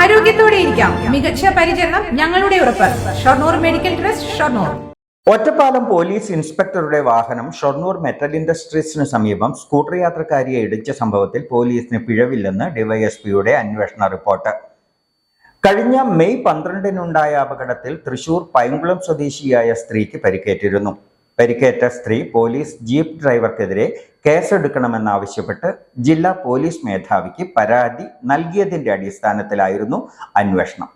ആരോഗ്യത്തോടെ ഇരിക്കാം മികച്ച പരിചരണം ഞങ്ങളുടെ ഉറപ്പ്. Shoranur medical trust Shoranur. Ottapalam police ഇൻസ്പെക്ടറുടെ വാഹനം ഷൊർണൂർ മെറ്റൽ ഇൻഡസ്ട്രീസിന് സമീപം സ്കൂട്ടർ യാത്രക്കാരിയെ ഇടിച്ച സംഭവത്തിൽ പോലീസിന് പിഴവില്ലെന്ന് ഡിവൈഎസ്പിയുടെ അന്വേഷണ റിപ്പോർട്ട്. കഴിഞ്ഞ മെയ് പന്ത്രണ്ടിനുണ്ടായ അപകടത്തിൽ തൃശൂർ പൈങ്കുളം സ്വദേശിയായ സ്ത്രീക്ക് പരിക്കേറ്റിരുന്നു. പരിക്കേറ്റ സ്ത്രീ പോലീസ് ജീപ്പ് ഡ്രൈവർക്കെതിരെ കേസെടുക്കണമെന്നാവശ്യപ്പെട്ട് ജില്ലാ പോലീസ് മേധാവിക്ക് പരാതി നൽകിയതിന്റെ അടിസ്ഥാനത്തിലായിരുന്നു അന്വേഷണം.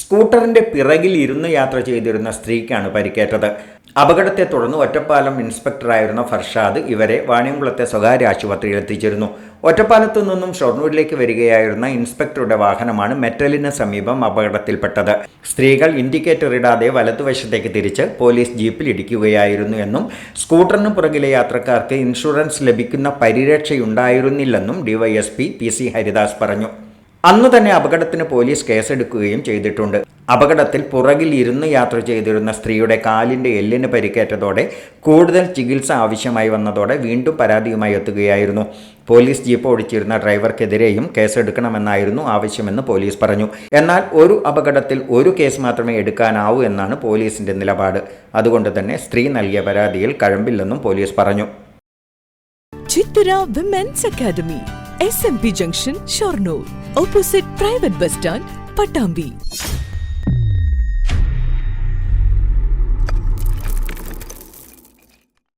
സ്കൂട്ടറിന്റെ പിറകിൽ ഇരുന്ന് യാത്ര ചെയ്തിരുന്ന സ്ത്രീക്കാണ് പരിക്കേറ്റത്. അപകടത്തെ തുടർന്ന് ഒറ്റപ്പാലം ഇൻസ്പെക്ടറായിരുന്ന ഫർഷാദ് ഇവരെ വാണിയംകുളത്തെ സ്വകാര്യ ആശുപത്രിയിൽ എത്തിച്ചിരുന്നു. ഒറ്റപ്പാലത്തു നിന്നും ഷൊർണൂരിലേക്ക് വരികയായിരുന്ന ഇൻസ്പെക്ടറുടെ വാഹനമാണ് മെറ്റലിന് സമീപം അപകടത്തിൽപ്പെട്ടത്. സ്ത്രീകൾ ഇൻഡിക്കേറ്റർ ഇടാതെ വലതുവശത്തേക്ക് തിരിച്ച് പോലീസ് ജീപ്പിൽ ഇടിക്കുകയായിരുന്നു എന്നും സ്കൂട്ടറിന് പുറകിലെ യാത്രക്കാർക്ക് ഇൻഷുറൻസ് ലഭിക്കുന്ന പരിരക്ഷയുണ്ടായിരുന്നില്ലെന്നും ഡിവൈഎസ്പി പി സി ഹരിദാസ് പറഞ്ഞു. അന്ന് തന്നെ അപകടത്തിന് പോലീസ് കേസെടുക്കുകയും ചെയ്തിട്ടുണ്ട്. അപകടത്തിൽ പുറകിൽ ഇരുന്ന് യാത്ര ചെയ്തിരുന്ന സ്ത്രീയുടെ കാലിന്റെ എല്ലിന് പരിക്കേറ്റതോടെ കൂടുതൽ ചികിത്സ ആവശ്യമായി വന്നതോടെ വീണ്ടും പരാതിയുമായി എത്തുകയായിരുന്നു. പോലീസ് ജീപ്പ് ഓടിച്ചിരുന്ന ഡ്രൈവർക്കെതിരെയും കേസെടുക്കണമെന്നായിരുന്നു ആവശ്യമെന്ന് പോലീസ് പറഞ്ഞു. എന്നാൽ ഒരു അപകടത്തിൽ ഒരു കേസ് മാത്രമേ എടുക്കാനാവൂ എന്നാണ് പോലീസിന്റെ നിലപാട്. അതുകൊണ്ട് തന്നെ സ്ത്രീ നൽകിയ പരാതിയിൽ കഴമ്പില്ലെന്നും പോലീസ് പറഞ്ഞു. Women's academy junction Shoranur opposite private bus stand Pattambi